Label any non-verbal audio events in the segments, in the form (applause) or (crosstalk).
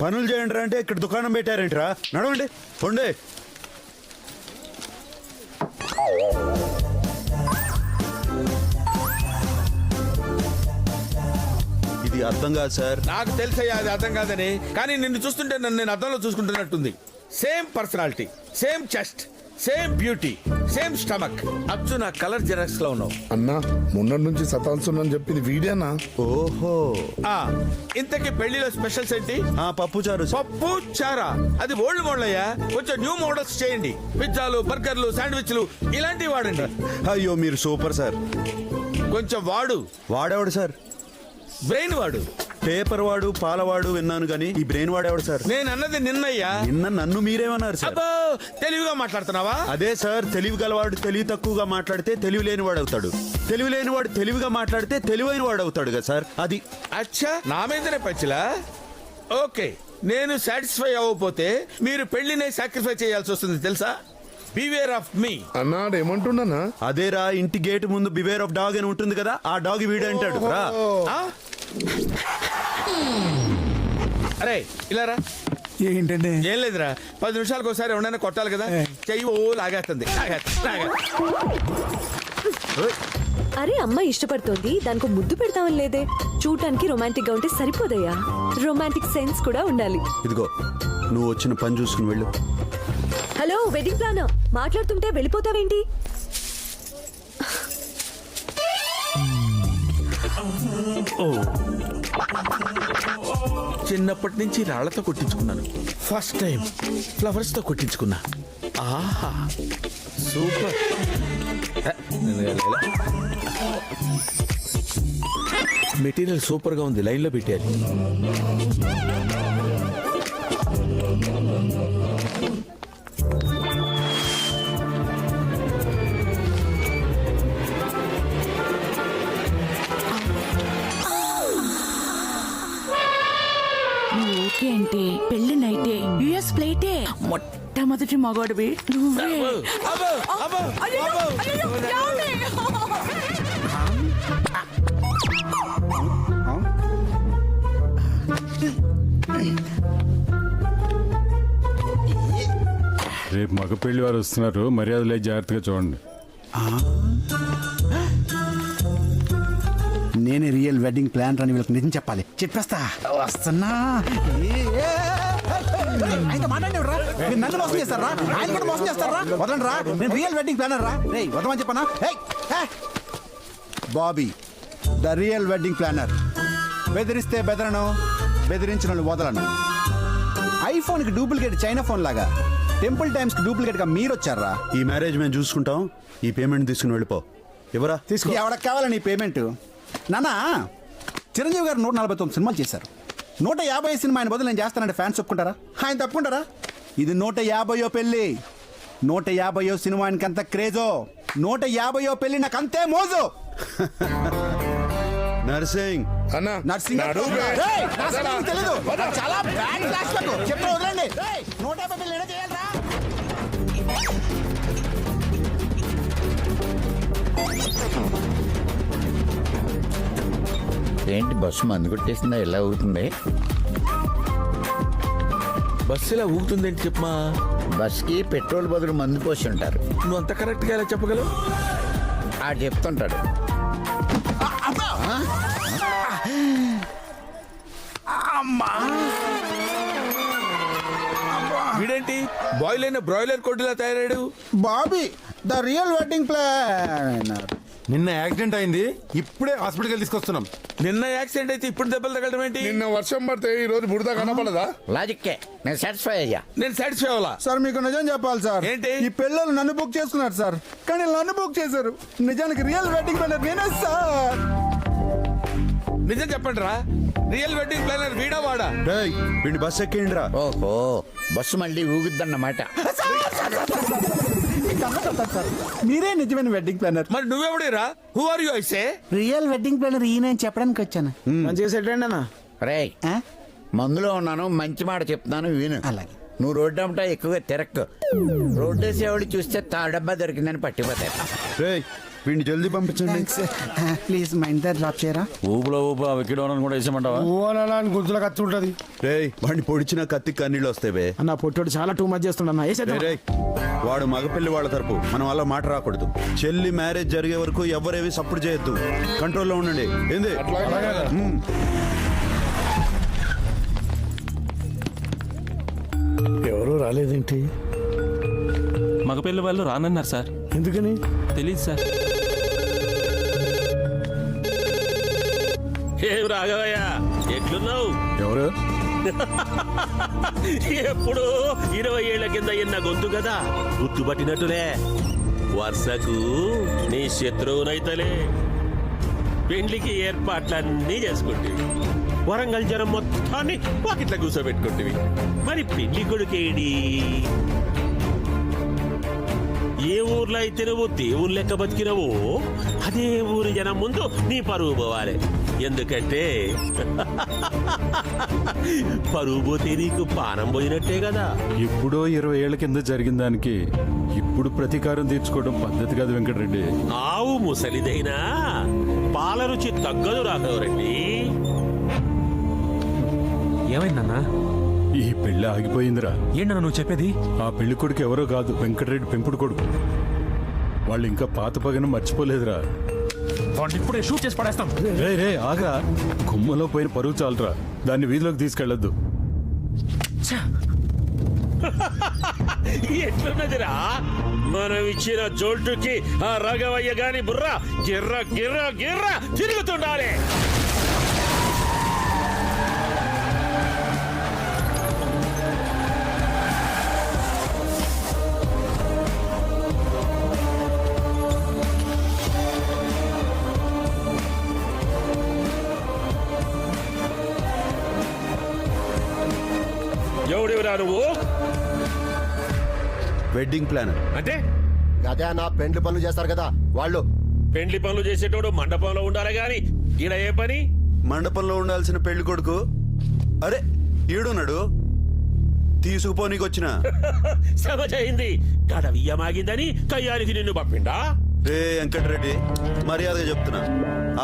పనులు చేయండి రా అంటే ఇక్కడ దుకాణం పెట్టారేంట్రా? నడవండి పొండే. ఇది అర్థం కాదు సార్. నాకు తెలుసయ్యా అది అర్థం కాదని. కానీ నిన్ను చూస్తుంటే నన్ను నేను అర్థంలో చూసుకుంటున్నట్టుంది. Same personality same chest same beauty same stomach అచ్చు నా కలర్ జెరాక్స్లో ఉన్నావు. అన్నా మొన్నటి నుంచి సతాల్సున్నాను చెప్పింది వీడియోనా ఓహో. ఆ, ఇంతకీ పెళ్ళిలో స్పెషల్స్ ఏంటి? ఆ పప్పు చారు. పప్పు చారా? అది ఓల్డ్ మోడల్ అయ్యా కొంచెం న్యూ మోడల్స్ చేయండి. పిజ్జాలు బర్గర్లు శాండ్విచ్లు ఇలాంటివి వాడండి. అయ్యో మీరు సూపర్ సార్. కొంచెం వాడు. వాడేవాడు సార్? బ్రెయిన్ వాడు. పేపర్ వాడు పాలవాడు విన్నాను కానీ ఈ బ్రెయిన్ వాడేవాడు సార్? నేను అన్నది నిన్నయ్యా. నిన్న నన్ను మీరేమన్నారు సార్? అబ్బో తెలివిగా మాట్లాడుతున్నావా? అదే సార్ తెలివి గలవాడు తెలివి తక్కువగా మాట్లాడితే తెలివి లేని వాడు అవుతాడు తెలివి లేని వాడు తెలివిగా మాట్లాడితే తెలివైన వాడు అవుతాడు కదా సార్? అది. అచ్చా నా మీదనే పచ్చిలా ఓకే నేను సాటిస్ఫై అవ్వకపోతే మీరు పెళ్ళినే సాక్రిఫై చేయాల్సి వస్తుంది తెలుసా? బివేర్ ఆఫ్ మీ అన్నా ఏమంటున్నానా అదేరా ఇంటి గేట్ ముందు బివేర్ ఆఫ్ డాగ్ అని ఉంటుంది కదా ఆ డాగ్ వీడు అంటాడు. రా. అరే ఇలా రా. ఏంటండి? ఏం లేదురా. పది నిమిషాలకు ఒకసారి ఎవరైనా కొట్టాలి కదా చెయ్యి ఓ లాగేస్తుంది. లాగేస్తుంది, లాగేస్తుంది. అరే అమ్మ ఇష్టపడుతోంది దానికి ముద్దు పెడతామని లేదే. చూడటానికి రొమాంటిక్గా ఉంటే సరిపోదయ్యా. రొమాంటిక్ సెన్స్ కూడా ఉండాలి. ఇదిగో నువ్వు వచ్చిన పని చూసుకుని వెళ్ళు. హలో వెడ్డింగ్ ప్లానర్ మాట్లాడుతుంటే వెళ్ళిపోతావేంటి? చిన్నప్పటి నుంచి రాళ్ళతో కొట్టించుకున్నాను. First time ఫ్లవర్స్తో కొట్టించుకున్నా. ఆహా సూపర్. మెటీరియల్ సూపర్గా ఉంది లైన్లో పెట్టారు ఓకే అంటే పెళ్ళి నైటే యుఎస్ ప్లేటే మొట్టమొదటి మగవాడివి నువ్వే అయ్యయ్యో. అయ్యయ్యో, ఏమండి? రేపు మగ పెళ్ళి వారు వస్తున్నారు మర్యాదలే జాగ్రత్తగా చూడండి నేనే రియల్ వెడ్డింగ్ ప్లాన్ రాని వీళ్ళకి నిజం చెప్పాలి. చెప్పేస్తా. వస్తున్నా? మీరు నన్ను మోసం చేస్తారా? ఆయన కూడా మోసం చేస్తారా? వదలండి రా నేను రియల్ వెడ్డింగ్ ప్లానర్ రా. రే వదమని చెప్పనా. Bobby the real wedding planner బెదిరిస్తే బెదరను బెదిరించిన వదలను. ఐఫోన్కి డూప్లికేట్ చైనా ఫోన్ లాగా. టెంపుల్ టైమ్స్కి డూప్లికేట్గా మీరు వచ్చారా? ఈ మ్యారేజ్ మేము చూసుకుంటాం. ఈ పేమెంట్ తీసుకుని వెళ్ళిపో. ఎవరా? తీసుకో. ఎవరికి కావాలని ఈ పేమెంట్? నానా చిరంజీవి గారు నూట నలభై తొమ్మిది సినిమాలు చేశారు. నూట యాభై సినిమా ఆయన బదులు నేను చేస్తానంటే ఫ్యాన్స్ ఒప్పుకుంటారా? ఆయన తప్పుకుంటారా? ఇది నూట యాభయో పెళ్ళి. నూట యాభయో సినిమా ఆయనకి అంత క్రేజో? నూట యాభయో పెళ్ళి నాకు అంతే మోజు. నర్సింగ్. అన్నా నర్సింగ్ చాలా బ్యాడ్ ఫ్లాష్ బ్యాక్. చెప్తా వదలండి. నూట యాభై పెళ్ళి? ఏంటి బస్సు మందు కొట్టేసిందా? ఎలా అవుతుంది బస్సు ఇలా ఊగుతుందేంటి చెప్పమా? బస్కి పెట్రోల్ బదులు మందు పోసి ఉంటారు నువ్వు అంత కరెక్ట్గా ఎలా చెప్పగలవు? ఆడు చెప్తుంటాడు. వీడేంటి? బాయిల్ అయిన బ్రాయిలర్ కొడ్డులా తయారాడు Bobby the real wedding planner నిన్న యాక్సిడెంట్ అయింది ఇప్పుడే హాస్పిటల్కి తీసుకొస్తున్నాం. నిన్న యాక్సిడెంట్ అయితే ఇప్పుడు దెబ్బలు తగలడం ఏంటి? నిన్న వర్షం పడితే ఈ రోజు బుడద కనపడదా? లాజిక్కే నేను సాటిస్ఫై అయ్యా. నేను సాటిస్ఫై అవ్వాలా? సార్ మీకు నిజం చెప్పాలి సార్. ఏంటి? ఈ పిల్లలు నన్ను బుక్ చేసుకున్నారు సార్. కానీ నన్ను బుక్ చేశారు. నిజానికి రియల్ వెడ్డింగ్ ప్లానర్ నేనే సార్. నిజం చెప్పండి రా రియల్ వెడ్డింగ్ ప్లానర్ వీడా వాడా? రేయ్ వీడిని బస్ ఎక్కేయండి రా ఓహో బస్సు మళ్ళీ ఊగుద్దన్నమాట. మీరే నిజమైన వెడ్డింగ్ ప్లానర్. మరి నువ్వెవడేరా? Who are you I say real wedding planner ఈయన చెప్పడానికి వచ్చాను. మంచిగా సెట్ అండి అన్న. రే? మందులో ఉన్నాను మంచి మాట చెప్తున్నాను విను. అలాగే. నువ్వు రోడ్డు అమ్మటా ఎక్కువగా తిరక్కు. రోడ్డు వేసేవాళ్ళు చూస్తే తాడబ్బా దొరికిందని పట్టిపోతారు రేయ్ వీడిని జల్దీ పంపించండి. ప్లీజ్ మా ఇంటి డ్రాప్ చేయరా? ఊపులో ఊపు ఆ విక్కిడోనని కూడా వేసేమంటావా ఓ అని గుంతులకు ఖర్చు ఉంటది. రేయ్ వాడిని పొడిచిన కత్తి కన్నీళ్ళు వస్తాయి బే. అన్న పొట్టోడు చాలా టూ మచ్ చేస్తున్నా రేయ్. వాడు మగపిల్లి వాళ్ళ తరపు. మనం అలా మాట రాకూడదు. చెల్లి మ్యారేజ్ జరిగే వరకు ఎవరేవి సపోర్ట్ చేయొద్దు. కంట్రోల్లో ఉండండి. ఏంది. ఎవరు రాలేదేంటి? మగపిల్ల వాళ్ళు రానన్నారు సార్. ఎందుకని? తెలియదు సార్. ఏం రాఘవయ్య? ఎట్లున్నావు? ఎవరు? (laughs) ఎప్పుడు? ఇరవై ఏళ్ళ కింద ఎన్న గొంతు కదా? గుర్తుపట్టినట్టులే వరుసకు నీ శత్రువునైతలే. పెండ్లికి ఏర్పాట్లన్నీ చేసుకుంటేవి. వరంగల్ జనం మొత్తాన్ని పాకెట్ల కూర్చోబెట్టుకుంటేవి. మరి పెళ్ళి కొడుకేడి ఏ ఊర్లో అయితే నువ్వు దేవుని లెక్క బతికినవో అదే ఊరి జనం ముందు నీ పరువు పోవాలి. ఎందుకంటే (laughs) పరువు పోతే నీకు పానం పోయినట్టే కదా. ఎప్పుడో ఇరవై ఏళ్ళ కింద జరిగిన దానికి ఇప్పుడు ప్రతీకారం తీర్చుకోవడం పద్ధతి కాదు వెంకటరెడ్డి. ఆవు ముసలిదైనా పాల రుచి తగ్గదు రాఘవరెడ్డి. ఏమైందన్నా? ఈ పెళ్ళి ఆగిపోయిందిరా. ఏంటన్నా నువ్వు చెప్పేది? ఆ పెళ్ళి కొడుకు ఎవరో కాదు వెంకటరెడ్డి పెంపుడు కొడుకు. వాళ్ళు ఇంకా పాత పగన మర్చిపోలేదురా. వాడిని ఇప్పుడే షూట్ చేసి పడేస్తాం. రే రే ఆగా గుమ్మలో పోయిన పరువు చాలరా. దాన్ని వీధిలోకి తీసుకెళ్ళొద్దు ఎట్లున్నదిరా? మనం ఇచ్చిన జోల్టుకి ఆ రాఘవయ్య గాని బుర్ర గిర్ర గిర్ర గిర్ర తిరుగుతుండాలి. ఎవడెవరా నువ్వు వెడ్డింగ్ ప్లానర్ అంటే? అదే నా పెండ్లి పనులు చేస్తారు కదా వాళ్ళు. పెండ్లి పనులు చేసేటోడు మండపంలో ఉండాలి గాని ఈడ ఏ పని? మండపంలో ఉండాల్సిన పెళ్ళి కొడుకు? అరే ఈడున్నాడు? తీసుకుపోనీకి వచ్చిన (laughs) సభ అయింది. గడవియ్యమాగిందని కయ్యానికి నిన్ను పంపిండా? రే వెంకటరెడ్డి మర్యాదగా చెప్తున్నా.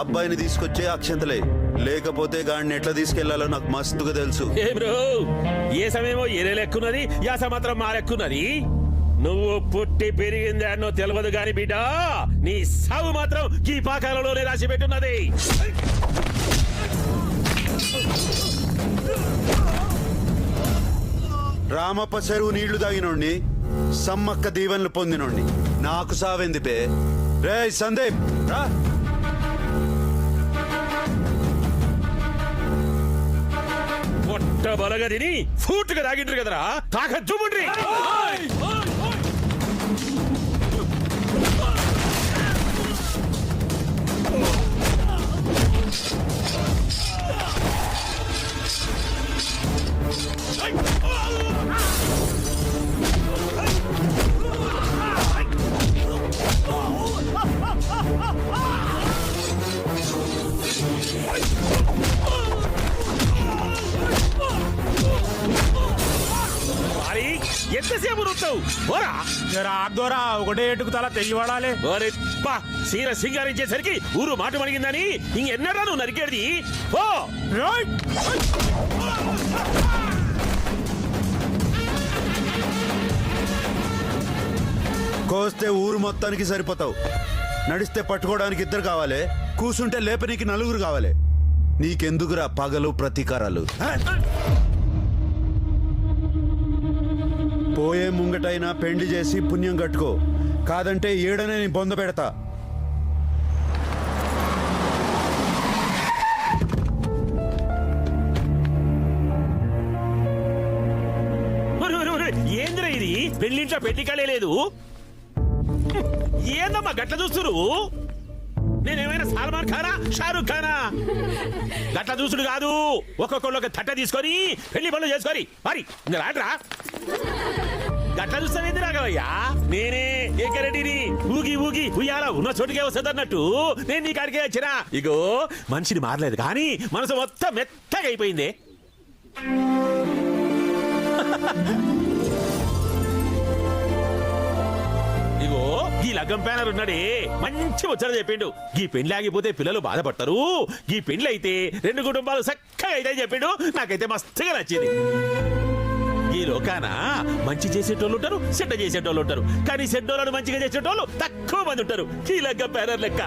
అబ్బాయిని తీసుకొచ్చే అక్షంతలే. లేకపోతే గాడిని ఎట్లా తీసుకెళ్ళాలో నాకు మస్తుగా తెలుసు. ఏ బ్రో ఏ సమయమో ఏరే లెక్కున్నది యాస మాత్రం మా లెక్కున్నది. నువ్వు పుట్టి పెరిగింది అన్నో తెలియదు గాని బిడ్డ నీ సావు మాత్రం ఈ పాకాలలోనే రాసి పెట్టున్నది. రామప్ప చెరువు నీళ్ళు తాగినోడిని సమ్మక్క దీవెనలు పొందినోడిని. నాకు సావెంది పే రే సందీప్ రా. పుట్ట బలగా తిని ఫూటుగా తాగిండ్రు కదరా తాక జుముండ్రి Oh! రాదోరా ఒకటే ఎటుకు తల తెగి పడాలి ఓరే పా సీర సింగారించేసరికి ఊరు మాట మణిగిందని ఇంకెన్నరా నువ్వు నరికేది ఓ కోస్తే ఊరు మొత్తానికి సరిపోతావు. నడిస్తే పట్టుకోవడానికి ఇద్దరు కావాలి. కూసుంటే లేపనీకి నలుగురు కావాలి. నీకెందుకురా పగలు ప్రతీకారాలు? పోయే ముంగటైనా పెండి చేసి పుణ్యం కట్టుకో. కాదంటే ఏడనే నీ బొంద పెడతా. ఏందిరా ఇది? పెళ్ళింట్లో పెట్టికలే లేదు. ఏందమ్మా గట్ల చూస్తురు నేనేమైనా సల్మాన్ ఖానా? షారుఖ్ ఖానా? గట్ల చూసుడు కాదు. ఒక్కొక్కళ్ళు ఒక తట్ట తీసుకొని పెళ్ళి పనులు చేసుకొని మరి ఇంకా రాట్రా గట్ల చూస్తావేంది రాఘవయ్యా? నేనే ఏకరెడ్డిని ఊగి ఊగి ఉయ్యాల ఉన్న చోటుకే వస్తుంది అన్నట్టు నేను నీ కాడికే వచ్చినా. ఇగో మనిషిని మారలేదు కానీ మనసు మొత్తం మెత్తగా అయిపోయింది. ఈ లగ్గం ప్యానర్ ఉన్నాడే. మంచి ముచ్చట చెప్పిండు. ఈ పెండ్లి ఆగిపోతే పిల్లలు బాధపడతారు. ఈ పెండ్లి అయితే రెండు కుటుంబాలు చక్కగా అయితే చెప్పిండు. నాకైతే మస్తుగా నచ్చింది. ఈ లోకాన మంచి చేసేటోళ్ళు ఉంటారు చెడ్డ చేసేటోళ్ళు ఉంటారు. కానీ చెడ్డోళ్ళను మంచిగా చేసేటోళ్ళు తక్కువ మంది ఉంటారు. ఈ లగ్గం ప్యానర్ లెక్క.